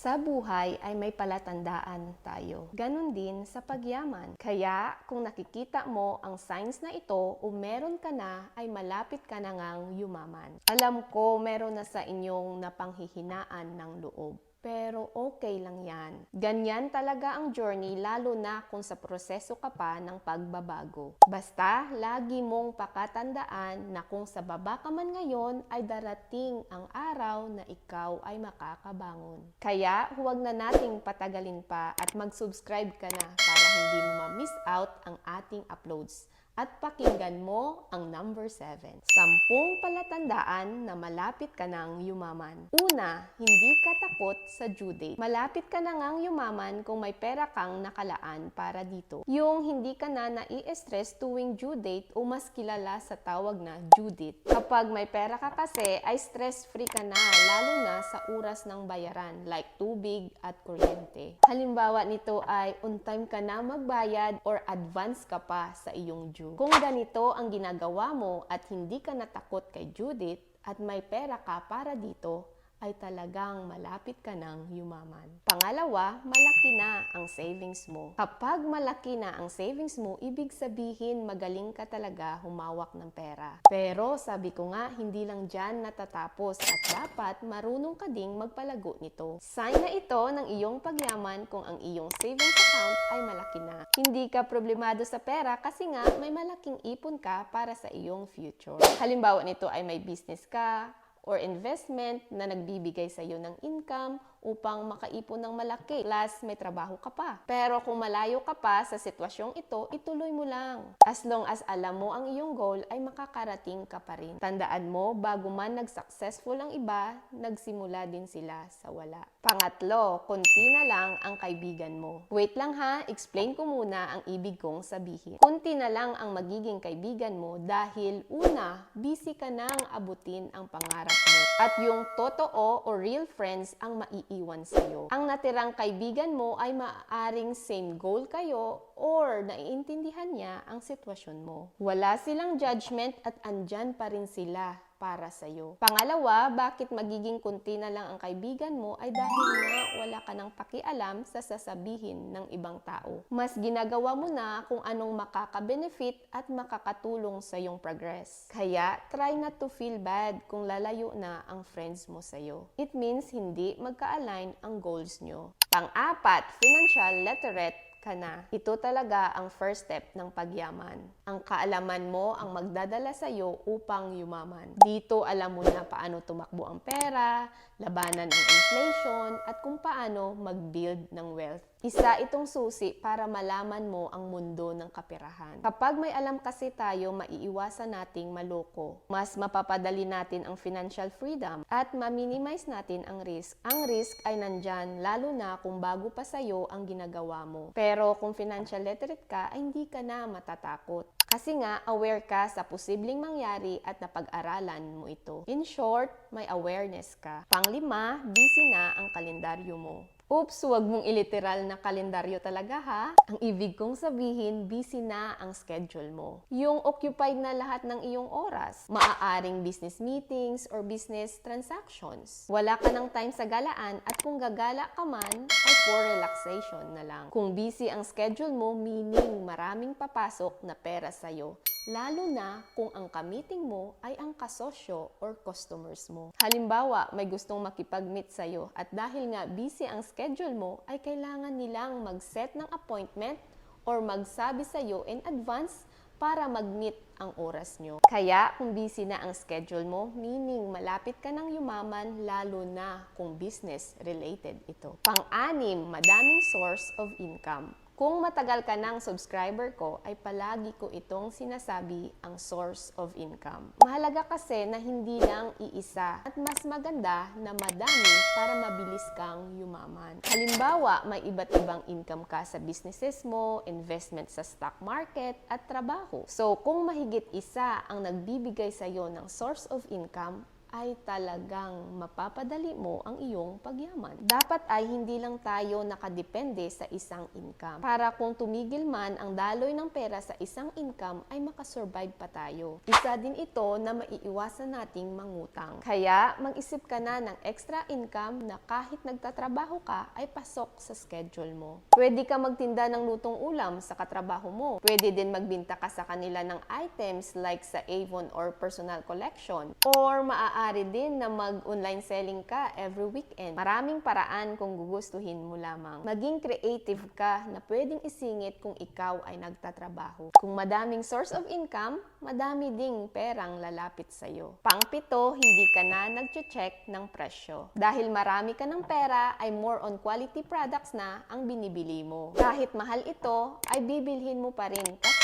Sa buhay ay may palatandaan tayo. Ganon din sa pagyaman. Kaya kung nakikita mo ang signs na ito o meron ka na ay malapit ka na ngang yumaman. Alam ko meron na sa inyong napanghihinaan ng loob. Pero okay lang yan. Ganyan talaga ang journey lalo na kung sa proseso ka pa ng pagbabago. Basta, lagi mong pakatandaan na kung sa baba ka man ngayon ay darating ang araw na ikaw ay makakabangon. Kaya huwag na nating patagalin pa at mag-subscribe ka na para hindi mo ma-miss out ang ating uploads at pakinggan mo ang number 7. Sampung palatandaan na malapit ka nang yumaman. Una, hindi ka takot sa due date. Malapit ka na ngang yumaman kung may pera kang nakalaan para dito. Yung hindi ka na nai-stress tuwing due date o mas kilala sa tawag na due date. Kapag may pera ka kasi ay stress-free ka na lalo na sa oras ng bayaran like tubig at kuryente. Halimbawa nito ay on time ka na magbayad or advance ka pa sa iyong due. Kung ganito ang ginagawa mo at hindi ka natakot kay Judith at may pera ka para dito, ay talagang malapit ka nang yumaman. Pangalawa, malaki na ang savings mo. Kapag malaki na ang savings mo, ibig sabihin magaling ka talaga humawak ng pera. Pero sabi ko nga, hindi lang dyan natatapos at dapat marunong ka ding magpalago nito. Sign na ito ng iyong pagyaman kung ang iyong savings account ay malaki na. Hindi ka problemado sa pera kasi nga may malaking ipon ka para sa iyong future. Halimbawa nito ay may business ka, or investment na nagbibigay sa iyo ng income upang makaipon ng malaki plus may trabaho ka pa. Pero kung malayo ka pa sa sitwasyong ito, ituloy mo lang. As long as alam mo ang iyong goal ay makakarating ka pa rin. Tandaan mo, bago man nag-successful ang iba, nagsimula din sila sa wala. Pangatlo, konti na lang ang kaibigan mo. Wait lang ha, explain ko muna ang ibig kong sabihin. Konti na lang ang magiging kaibigan mo dahil una, busy ka nang abutin ang pangarap mo. At yung totoo o real friends ang maiiwan sa'yo. Ang natirang kaibigan mo ay maaaring same goal kayo or naiintindihan niya ang sitwasyon mo. Wala silang judgment at andyan pa rin sila para sa iyo. Pangalawa, bakit magiging kunti na lang ang kaibigan mo ay dahil nga wala ka nang pakialam sa sasabihin ng ibang tao. Mas ginagawa mo na kung anong makaka-benefit at makakatulong sa iyong progress. Kaya, try not to feel bad kung lalayo na ang friends mo sa iyo. It means hindi magka-align ang goals nyo. Pang-apat, financial literate ka na. Ito talaga ang first step ng pagyaman. Ang kaalaman mo ang magdadala sa iyo upang yumaman. Dito alam mo na paano tumakbo ang pera, labanan ang inflation, at kung paano mag-build ng wealth. Isa itong susi para malaman mo ang mundo ng kapirahan. Kapag may alam kasi tayo, maiiwasan nating maloko. Mas mapapadali natin ang financial freedom at ma-minimize natin ang risk. Ang risk ay nandyan, lalo na kung bago pa sa'yo ang ginagawa mo. Pero kung financial literate ka, ay hindi ka na matatakot. Kasi nga, aware ka sa posibleng mangyari at napag-aralan mo ito. In short, may awareness ka. Panglima, busy na ang kalendaryo mo. Oops, wag mong iliteral na kalendaryo talaga ha. Ang ibig kong sabihin, busy na ang schedule mo. Yung occupied na lahat ng iyong oras. Maaaring business meetings or business transactions. Wala ka ng time sa galaan at kung gagala ka man, ay for relaxation na lang. Kung busy ang schedule mo, meaning maraming papasok na pera sa'yo. Lalo na kung ang ka-meeting mo ay ang kasosyo or customers mo. Halimbawa, may gustong makipag-meet sa'yo at dahil nga busy ang schedule mo, ay kailangan nilang mag-set ng appointment or magsabi sa'yo in advance para mag-meet ang oras nyo. Kaya kung busy na ang schedule mo, meaning malapit ka ng yumaman lalo na kung business related ito. Pang-anim, madaming source of income. Kung matagal ka ng subscriber ko, ay palagi ko itong sinasabi ang source of income. Mahalaga kasi na hindi lang iisa at mas maganda na madami para mabilis kang yumaman. Halimbawa, may iba't ibang income ka sa businesses mo, investment sa stock market, at trabaho. So, kung mahigit isa ang nagbibigay sa iyo ng source of income, ay talagang mapapadali mo ang iyong pagyaman. Dapat ay hindi lang tayo nakadepende sa isang income. Para kung tumigil man ang daloy ng pera sa isang income ay makasurvive pa tayo. Isa din ito na maiiwasan nating mangutang. Kaya mag-isip ka na ng extra income na kahit nagtatrabaho ka ay pasok sa schedule mo. Pwede ka magtinda ng lutong ulam sa katrabaho mo. Pwede din magbinta ka sa kanila ng items like sa Avon or personal collection. Or maaari din na mag-online selling ka every weekend. Maraming paraan kung gugustuhin mo lamang. Maging creative ka na pwedeng isingit kung ikaw ay nagtatrabaho. Kung madaming source of income, madami ding perang lalapit sa'yo. Pangpito, hindi ka na nag-check ng presyo. Dahil marami ka ng pera, ay more on quality products na ang binibili mo. Kahit mahal ito, ay bibilhin mo pa rin kasi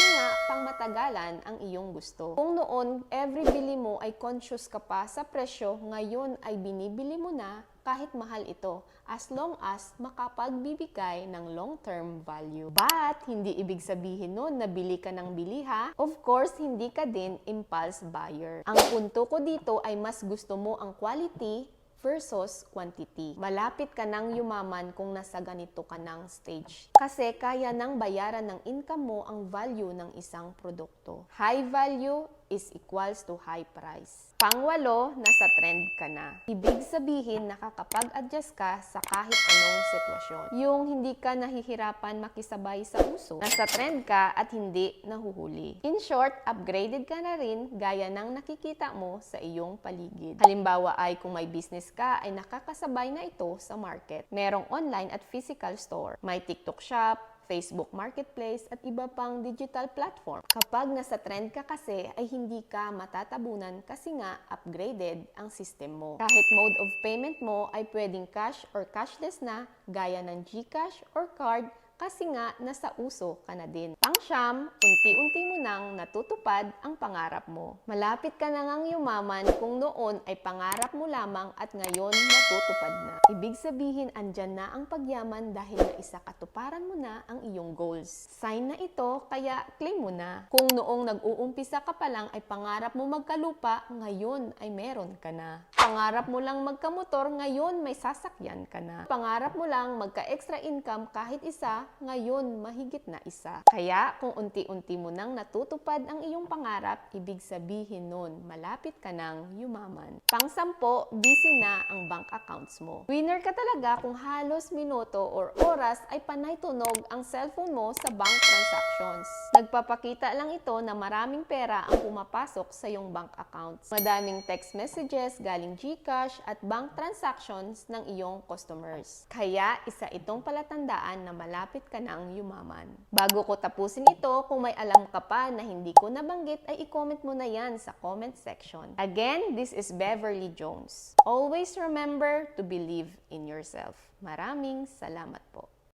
pangmatagalan ang iyong gusto. Kung noon, every bili mo ay conscious ka pa sa presyo, ngayon ay binibili mo na kahit mahal ito as long as makapagbibigay ng long-term value. But, hindi ibig sabihin nun na bili ka ng bili ha. Of course, hindi ka din impulse buyer. Ang punto ko dito ay mas gusto mo ang quality versus quantity. Malapit ka nang yumaman kung nasa ganito ka ng stage. Kasi kaya nang bayaran ng income mo ang value ng isang produkto. High value is equals to high price. Pangwalo, nasa trend ka na. Ibig sabihin, nakakapag-adjust ka sa kahit anong sitwasyon. Yung hindi ka nahihirapan makisabay sa uso. Nasa trend ka at hindi nahuhuli. In short, upgraded ka na rin gaya ng nakikita mo sa iyong paligid. Halimbawa ay kung may business ka ay nakakasabay na ito sa market. Merong online at physical store. May TikTok shop, Facebook Marketplace at iba pang digital platform. Kapag nasa trend ka kasi ay hindi ka matatabunan kasi nga upgraded ang system mo. Kahit mode of payment mo ay pwedeng cash or cashless na gaya ng GCash or card kasi nga nasa uso ka na din. Pangsyam, unti-unti mo nang natutupad ang pangarap mo. Malapit ka na ngang yumaman kung noon ay pangarap mo lamang at ngayon natutupad na. Ibig sabihin andyan na ang pagyaman dahil naisa katuparan mo na ang iyong goals. Sign na ito kaya claim mo na. Kung noong nag-uumpisa ka pa lang ay pangarap mo magkalupa, ngayon ay meron ka na. Pangarap mo lang magkamotor, ngayon may sasakyan ka na. Pangarap mo lang magka-extra income kahit isa, ngayon mahigit na isa. Kaya kung unti-unti mo nang natutupad ang iyong pangarap, ibig sabihin nun, malapit ka nang yumaman. Pangsampo, busy na ang bank accounts mo. Winner ka talaga kung halos minuto or oras ay panay tunog ang cellphone mo sa bank transactions. Nagpapakita lang ito na maraming pera ang pumapasok sa iyong bank accounts. Madaming text messages galing GCash at bank transactions ng iyong customers. Kaya isa itong palatandaan na malapit ka nang yumaman. Bago ko tapusin ito, kung may alam ka pa na hindi ko nabanggit ay i-comment mo na yan sa comment section. Again, this is Beverly Jones. Always remember to believe in yourself. Maraming salamat po.